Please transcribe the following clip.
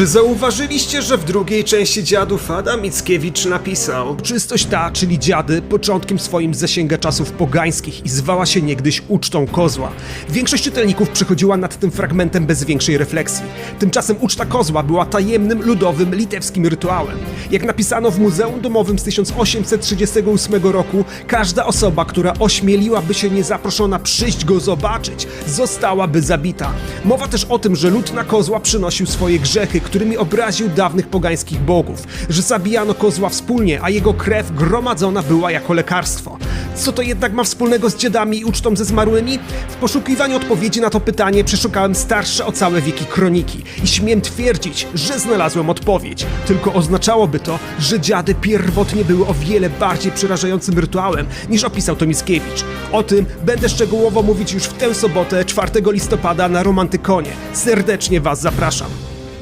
Czy zauważyliście, że w drugiej części dziadów Adam Mickiewicz napisał Czystość ta, czyli dziady, początkiem swoim zasięga czasów pogańskich i zwała się niegdyś ucztą kozła. Większość czytelników przechodziła nad tym fragmentem bez większej refleksji. Tymczasem uczta kozła była tajemnym, ludowym, litewskim rytuałem. Jak napisano w Muzeum Domowym z 1838 roku, każda osoba, która ośmieliłaby się niezaproszona przyjść go zobaczyć, zostałaby zabita. Mowa też o tym, że lud na kozła przynosił swoje grzechy, którymi obraził dawnych pogańskich bogów, że zabijano kozła wspólnie, a jego krew gromadzona była jako lekarstwo. Co to jednak ma wspólnego z dziadami i ucztą ze zmarłymi? W poszukiwaniu odpowiedzi na to pytanie przeszukałem starsze o całe wieki kroniki i śmiem twierdzić, że znalazłem odpowiedź. Tylko oznaczałoby to, że dziady pierwotnie były o wiele bardziej przerażającym rytuałem niż opisał to Mickiewicz. O tym będę szczegółowo mówić już w tę sobotę, 4 listopada na Romantykonie. Serdecznie Was zapraszam.